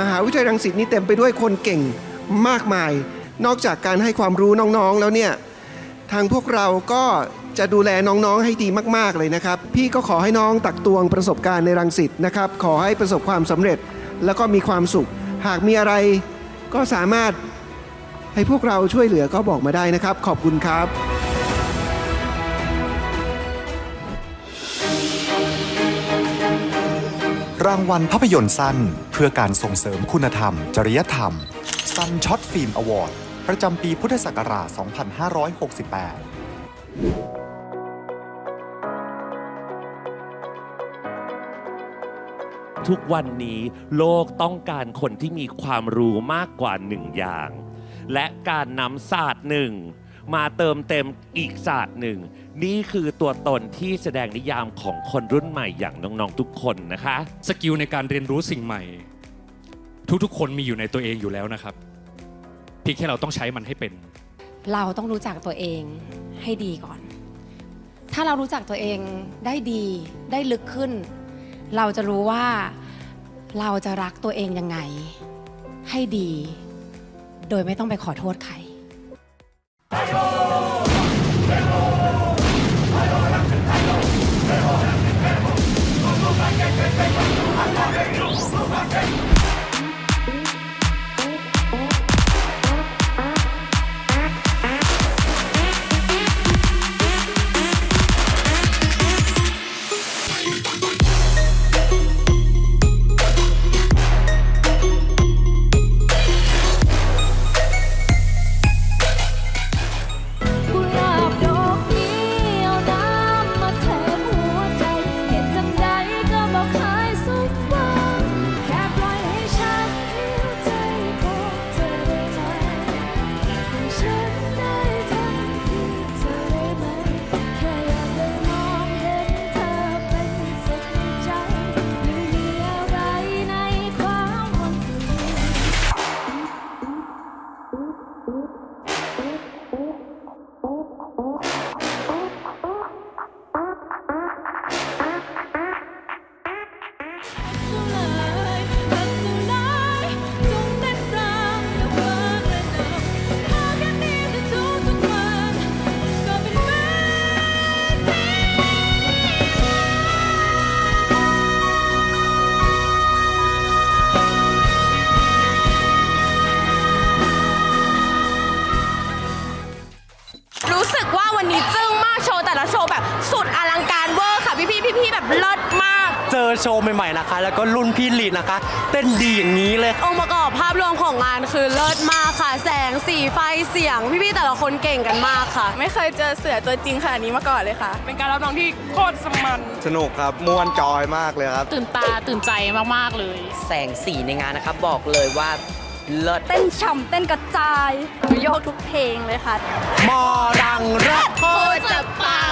มหาวิทยาลัยรังสิตนี่เต็มไปด้วยคนเก่งมากมาย นอกจากการให้ความรู้น้องๆแล้วเนี่ยทางพวกเราก็จะดูแลน้องๆให้ดีมากๆเลยนะครับ พี่ก็ขอให้น้องตักตวงประสบการณ์ในรังสิตนะครับ ขอให้ประสบความสำเร็จแล้วก็มีความสุข หากมีอะไรก็สามารถให้พวกเราช่วยเหลือก็บอกมาได้นะครับ ขอบคุณครับ รางวัลภาพยนตร์สั้น เพื่อการส่งเสริมคุณธรรม จริยธรรม Sun Shot Film Award ประจำปีพุทธศักราช 2568ทุกวันนี้โลกต้องการคนที่มีความรู้มากกว่าหนึ่งอย่าง และการนำศาสตร์หนึ่ง มาเติมเต็มอีกศาสตร์หนึ่ง นี่คือตัวตนที่แสดงนิยามของคนรุ่นใหม่อย่างน้องๆทุกคนนะคะ สกิลในการเรียนรู้สิ่งใหม่ ทุกๆ คนมีอยู่ในตัวเองอยู่แล้วนะครับเพียงแค่เราต้องใช้มันให้เป็น เราต้องรู้จักตัวเองให้ดีก่อน ถ้าเรารู้จักตัวเองได้ดีได้ลึกขึ้น เราจะรู้ว่าเราจะรักตัวเองยังไง ให้ดี โดยไม่ต้องไปขอโทษใคร กุ Oh, oh. ว่าวันนี้จึ้งมากโชว์แต่ละโชว์แบบสุดอลังการเวอร์ค่ะพี่ๆพี่ๆแบบเลิศมาก เจอโชว์ใหม่ๆนะคะ แล้วก็รุ่นพี่ลีดนะคะ เต้นดีอย่างนี้เลย องค์ประกอบภาพรวมของงานคือเลิศมากค่ะ แสงสีไฟเสียง พี่ๆแต่ละคนเก่งกันมากค่ะ ไม่เคยเจอเสือตัวจริงขนาดนี้มาก่อนเลยค่ะ เป็นการรับน้องที่โคตรสมัน สนุกครับม่วนจอยมากเลยครับ ตื่นตาตื่นใจมากๆเลย แสงสีในงานนะครับบอกเลยว่า เลิศเต้นฉ่ำเต้นกระจายโยกทุกเพลงเลยค่ะ มอรังรักโคตรจะปัง